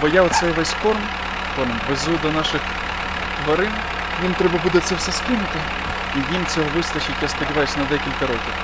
Бо я оцей весь корм, корм везу до наших тварин. Їм треба буде це все скинути. І їм цього вистачить, я сподіваюся, на декілька років.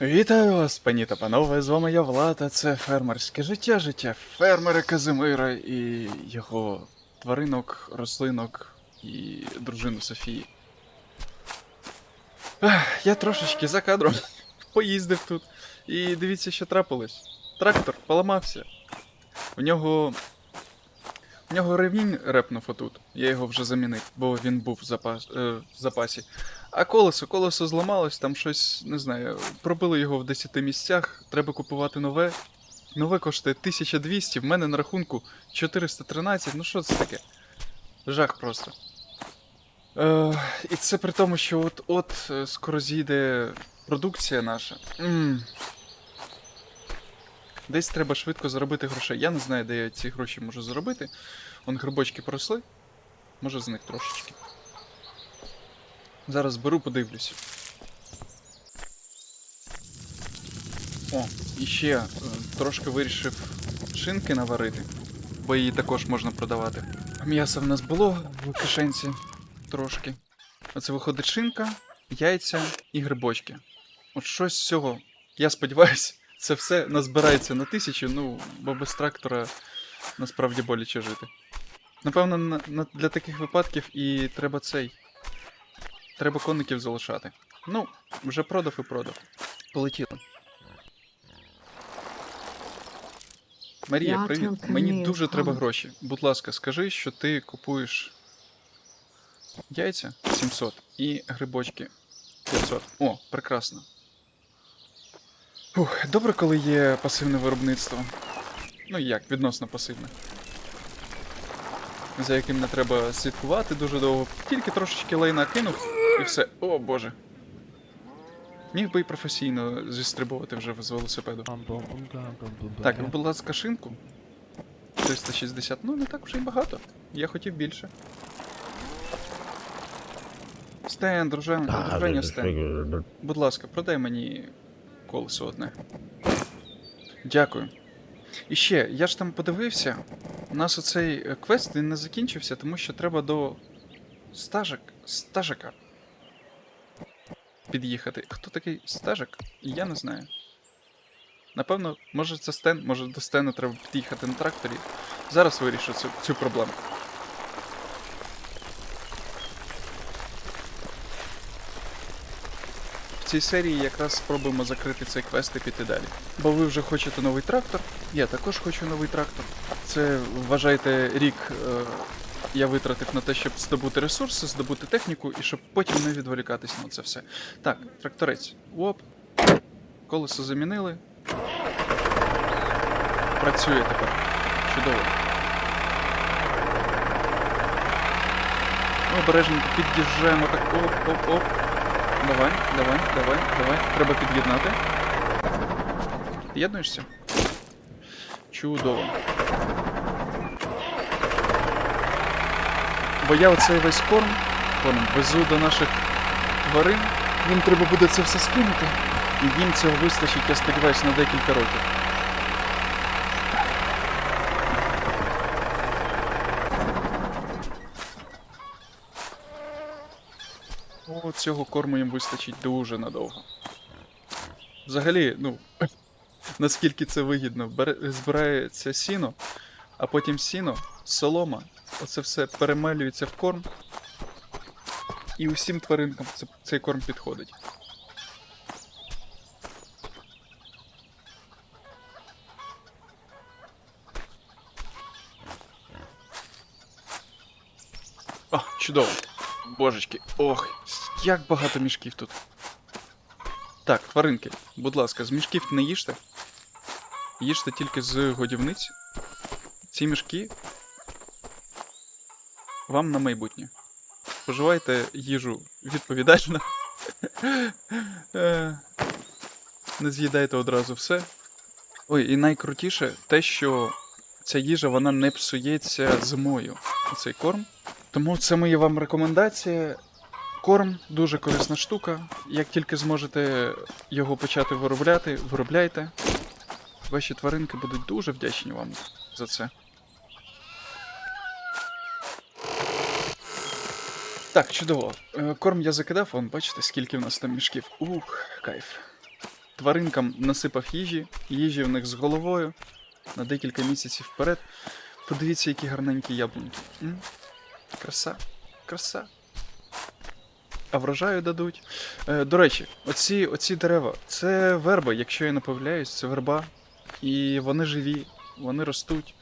Вітаю вас, пані та панове, з вами я Влад, а це фермерське життя, життя фермера Казимира і його тваринок, рослинок і дружину Софії. Я трошечки за кадром поїздив тут. І дивіться, що трапилось. Трактор поламався. У нього. У нього ревінь репнув отут. Я його вже замінив, бо він був в, запас... е, в запасі. А колесо, колесо зламалось, там щось, не знаю, пробили його в 10 місцях, треба купувати нове. Нове коштує 1200, в мене на рахунку 413, ну що це таке? Жах просто. Е, і це при тому, що от-от е, скоро з'їде продукція наша. м Десь треба швидко заробити грошей. Я не знаю, де я ці гроші можу заробити. Вон грибочки поросли. Може з них трошечки. Зараз беру, подивлюся. О, і ще е, трошки вирішив шинки наварити, бо її також можна продавати. М'яса в нас було в кишенці трошки. Оце виходить шинка, яйця і грибочки. От щось з цього, я сподіваюся, це все назбирається на тисячу, ну, бо без трактора насправді боляче жити. Напевно, на, на, для таких випадків і треба цей. Треба коників залишати. Ну, вже продав і продав. Полетіли. Марія, привіт. Мені дуже треба гроші. Будь ласка, скажи, що ти купуєш яйця 700 і грибочки 500. О, прекрасно. Ух, добре, коли є пасивне виробництво. Ну як, відносно пасивне. За яким не треба слідкувати дуже довго. Тільки трошечки лайна кинув і все. О боже. Міг би і професійно зістрибувати вже з велосипеду. Так, будь ласка, шинку. 360, ну не так вже й багато. Я хотів більше. Стен, дружання, дружання Стен. Будь ласка, продай мені колесо одне. Дякую. І ще, я ж там подивився, у нас оцей е, квест він не закінчився, тому що треба до стажик, стажика під'їхати. Хто такий стажик? Я не знаю. Напевно, може це Стен, може до Стена треба під'їхати на тракторі. Зараз вирішу цю, цю проблему. Цій серії якраз спробуємо закрити цей квест і піти далі. Бо ви вже хочете новий трактор, я також хочу новий трактор. Це, вважайте, рік е, я витратив на те, щоб здобути ресурси, здобути техніку і щоб потім не відволікатись на це все. Так, тракторець. Оп. Колесо замінили. Працює тепер. Чудово. Ми обережненько під'їжджаємо так. Оп-оп-оп. Давай, давай, давай, давай. Треба під'єднати. Під'єднуєшся? Чудово. Бо я оцей весь корм, корм везу до наших тварин. Їм треба буде це все скинути. І їм цього вистачить, я сподіваюся, на декілька років. О, цього корму їм вистачить дуже надовго. Взагалі, ну, наскільки це вигідно, збирається сіно, а потім сіно, солома, оце все перемелюється в корм. І усім тваринкам цей корм підходить. О, чудово. Божечки. Ох, як багато мішків тут. Так, тваринки, будь ласка, з мішків не їжте. Їжте тільки з годівниць. Ці мішки вам на майбутнє. Споживайте їжу відповідально. Е, Не з'їдайте одразу все. Ой, і найкрутіше те, що ця їжа вона не псується зимою. Цей корм. Тому це моя вам рекомендація. Корм дуже корисна штука. Як тільки зможете його почати виробляти, виробляйте. Ваші тваринки будуть дуже вдячні вам за це. Так, чудово. Е, Корм я закидав, вон, бачите, скільки в нас там мішків. Ух, кайф. Тваринкам насипав їжі, їжі в них з головою на декілька місяців вперед. Подивіться, які гарненькі яблуньки. М? Краса, краса. А врожаю дадуть. Е, до речі, оці, оці дерева це верба, якщо я не помиляюсь, це верба. І вони живі, вони ростуть.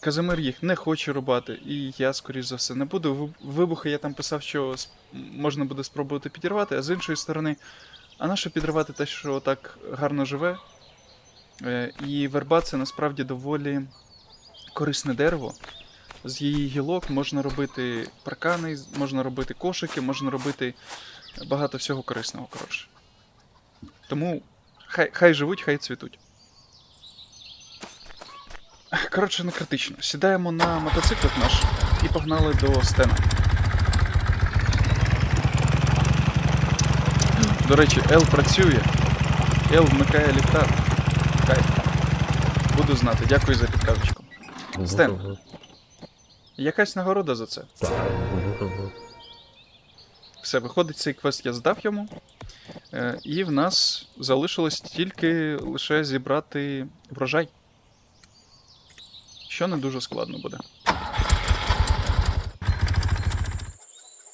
Казимир їх не хоче рубати, і я, скоріш за все, не буду. Вибухи я там писав, що можна буде спробувати підірвати, а з іншої сторони, а нащо підривати те, що так гарно живе? Е, І верба це насправді доволі корисне дерево. З її гілок можна робити паркани, можна робити кошики, можна робити багато всього корисного, коротше. Тому хай, хай живуть, хай цвітуть. Коротше, не критично. Сідаємо на мотоциклик наш і погнали до стена. До речі, Ел працює. Ел вмикає ліхтар. Кайф. Буду знати, дякую за підказочку. Стен. Якась нагорода за це. Все, виходить, цей квест я здав йому. Е, і в нас залишилось тільки лише зібрати врожай. Що не дуже складно буде.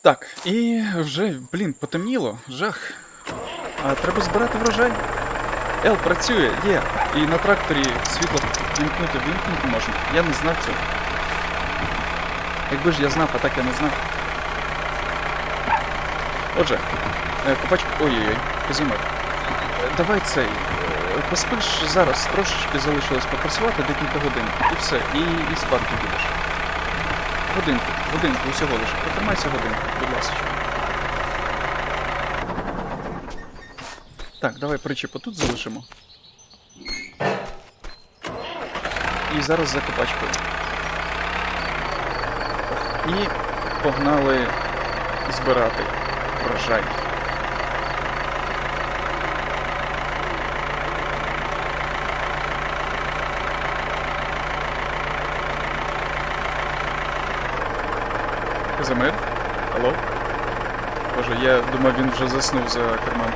Так, і вже, блін, потемніло, жах. А треба збирати врожай. Ел працює, є. І на тракторі світло вімкнути вимкнути можна. Я не знав цього. Якби ж я знав, а так я не знав. Отже, е, копачку. Ой-ой-ой, Казимир. Е, Давай цей. е, Поспиш зараз, трошечки залишилось попрацювати декілька годин. І все, і, і спати будеш. Годинку, годинку усього лише. Потримайся годинку, будь ласка. Так, давай причіп тут залишимо. І зараз за копачкою. І погнали збирати врожай. Казимир? Алло? Боже, я думав, він вже заснув за кермом.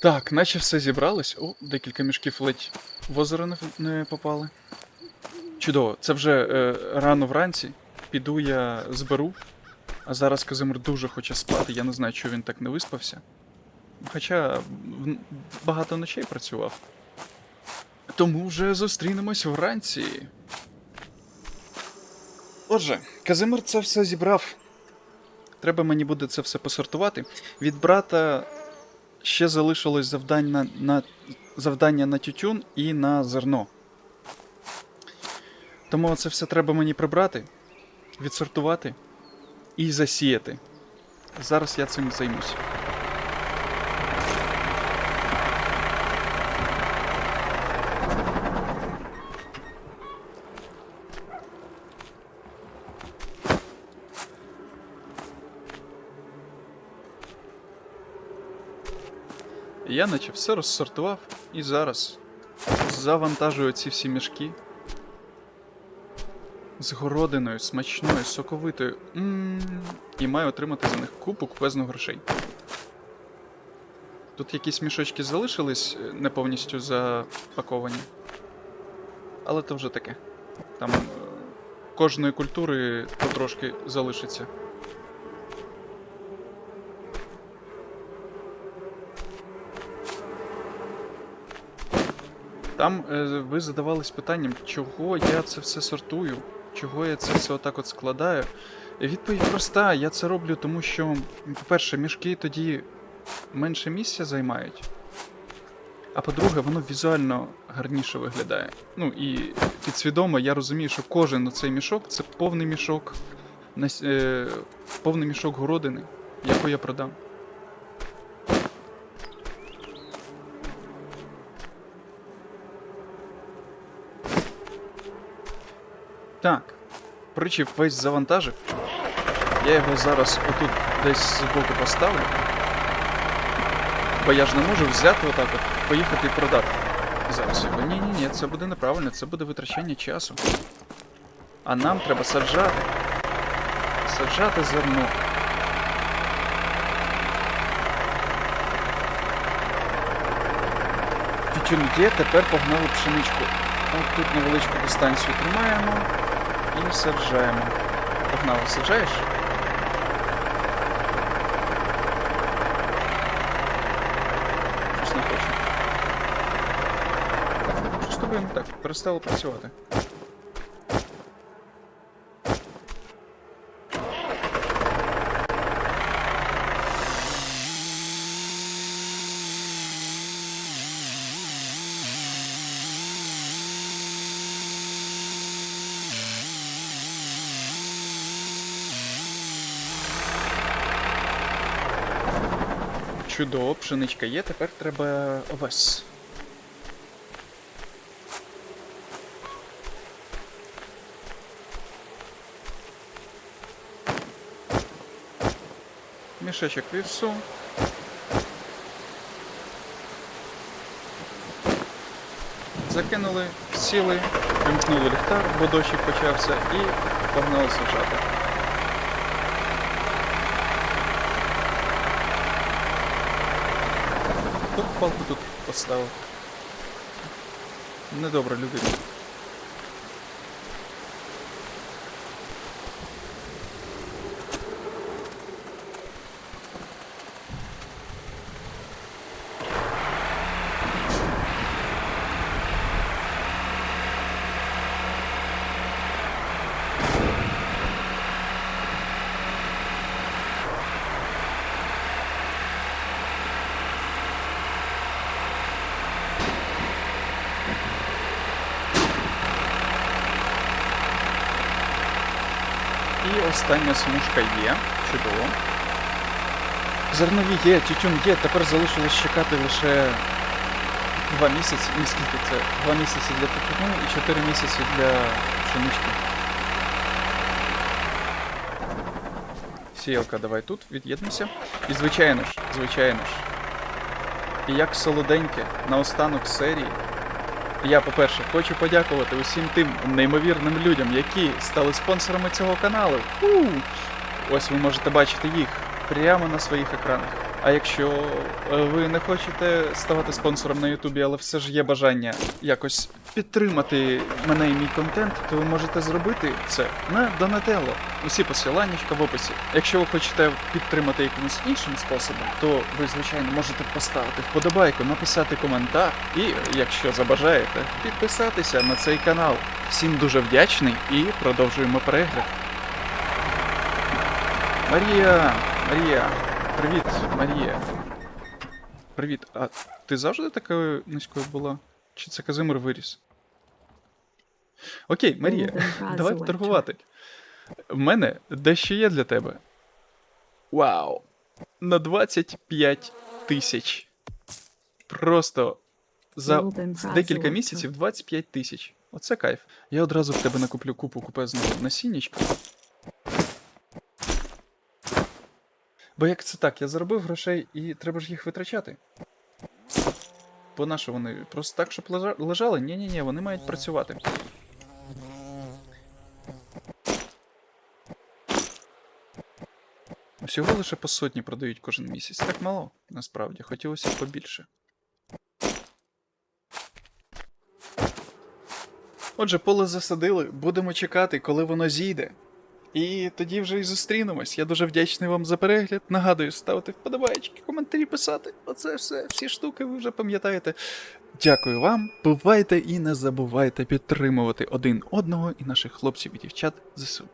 Так, наче все зібралось. О, декілька мішків ледь в озеро не, не попали. Чудово, це вже е, рано вранці. Піду я зберу. А зараз Казимир дуже хоче спати. Я не знаю, чого він так не виспався. Хоча багато ночей працював. Тому вже зустрінемось вранці. Отже, Казимир це все зібрав. Треба мені буде це все посортувати. Від брата ще залишилось завдання на, завдання на тютюн і на зерно. Тому це все треба мені прибрати, відсортувати і засіяти. Зараз я цим займусь. Я наче все розсортував і зараз завантажую ці всі мішки з городиною, смачною, соковитою. м і маю отримати за них купу купезну грошей. Тут якісь мішочки залишились е, не повністю запаковані. Але то вже таке. Там е, кожної культури потрошки залишиться. Там е, ви задавались питанням, чого я це все сортую, чого я це все отак от складаю. Відповідь проста, я це роблю, тому що, по-перше, мішки тоді менше місця займають. а по-друге, воно візуально гарніше виглядає. Ну і підсвідомо я розумію, що кожен оцей мішок це повний мішок, е, повний мішок городини, яку я продам. Так, причіп весь завантажив. Я його зараз отут десь збоку поставлю. Бо я ж не можу взяти отак от, поїхати і продати. Зараз його. Ні, ні, ні, це буде неправильно, це буде витрачання часу. А нам треба саджати. Саджати зерно. Тютюн тепер погнали пшеничку. От тут невеличку дистанцію тримаємо і саджаємо. Погнали, саджаєш? Щось не хочу. Що з тобою не так? Перестало працювати. Чудово, пшеничка є, тепер треба овес. Мішечок вівсу. Закинули, сіли, вимкнули ліхтар, бо дощик почався, і погнали саджати. Тут палку тут поставив. Недобре, людина. І остання смужка є. Чудово. Зернові є, тютюн є, тепер залишилось чекати лише два місяці. І скільки це? Два місяці для тютюну і чотири місяці для пшенички. Сіялка, давай тут, від'єднуйся. І звичайно ж, звичайно ж. І як солоденьке, наостанок серії. Я, по-перше, хочу подякувати усім тим неймовірним людям, які стали спонсорами цього каналу. Ось ви можете бачити їх прямо на своїх екранах. А якщо е, ви не хочете ставати спонсором на Ютубі, але все ж є бажання якось підтримати мене і мій контент, то ви можете зробити це на Donatello. Усі посилання в описі. Якщо ви хочете підтримати якимось іншим способом, то ви, звичайно, можете поставити вподобайку, написати коментар і, якщо забажаєте, підписатися на цей канал. Всім дуже вдячний і продовжуємо перегляд. Марія! Марія! Привіт, Марія. Привіт. А ти завжди такою низькою була? Чи це Казимир виріс? Окей, Марія, Golden давай торгувати. В мене дещо є для тебе. Вау! На 25 тисяч. Просто за Prize декілька місяців 25 тисяч. Оце кайф. Я одразу в тебе накуплю купу купезного насіннячка. Бо як це так, я заробив грошей і треба ж їх витрачати. Бо на що вони? Просто так, щоб лежа- лежали? Ні-ні-ні, вони мають працювати. Всього лише по сотні продають кожен місяць. Так мало, насправді, хотілося б побільше. Отже, поле засадили, будемо чекати, коли воно зійде. І тоді вже і зустрінемось. Я дуже вдячний вам за перегляд. Нагадую, ставити вподобайки, коментарі писати. Оце все, всі штуки ви вже пам'ятаєте. Дякую вам, бувайте і не забувайте підтримувати один одного і наших хлопців і дівчат ЗСУ.